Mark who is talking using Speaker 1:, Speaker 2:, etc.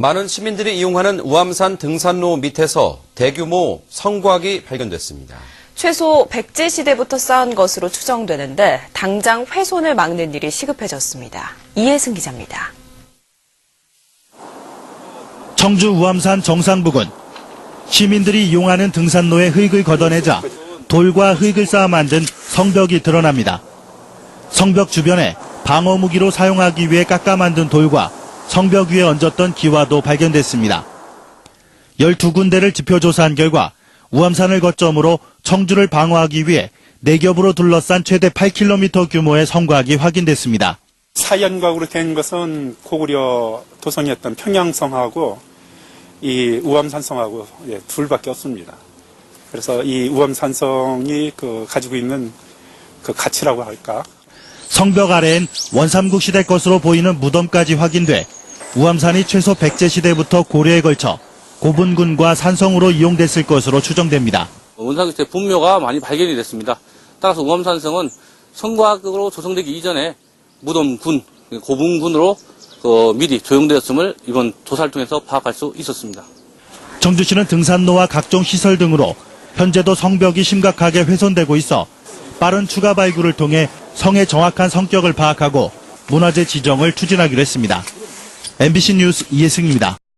Speaker 1: 많은 시민들이 이용하는 우암산 등산로 밑에서 대규모 성곽이 발견됐습니다.
Speaker 2: 최소 백제 시대부터 쌓은 것으로 추정되는데 당장 훼손을 막는 일이 시급해졌습니다. 이혜승 기자입니다.
Speaker 3: 청주 우암산 정상 부근 시민들이 이용하는 등산로에 흙을 걷어내자 돌과 흙을 쌓아 만든 성벽이 드러납니다. 성벽 주변에 방어 무기로 사용하기 위해 깎아 만든 돌과 성벽 위에 얹었던 기와도 발견됐습니다. 12군데를 지표 조사한 결과 우암산을 거점으로 청주를 방어하기 위해 네 겹으로 둘러싼 최대 8km 규모의 성곽이 확인됐습니다.
Speaker 4: 사연곽으로 된 것은 고구려 도성이었던 평양성하고 이 우암산성하고 예, 둘밖에 없습니다. 그래서 이 우암산성이 그 가지고 있는 그 가치라고 할까
Speaker 3: 성벽 아래엔 원삼국 시대 것으로 보이는 무덤까지 확인돼 우암산이 최소 백제 시대부터 고려에 걸쳐 고분군과 산성으로 이용됐을 것으로 추정됩니다.
Speaker 5: 때 분묘가 많이 발견이 됐습니다. 따라서 우암산성은 성곽으로 조성되기 이전에 무덤군, 고분군으로 그 미리 조용되었음을 이번 조사를 통해서 파악할 수 있었습니다.
Speaker 3: 청주시는 등산로와 각종 시설 등으로 현재도 성벽이 심각하게 훼손되고 있어 빠른 추가 발굴을 통해 성의 정확한 성격을 파악하고 문화재 지정을 추진하기로 했습니다. MBC 뉴스 이혜승입니다.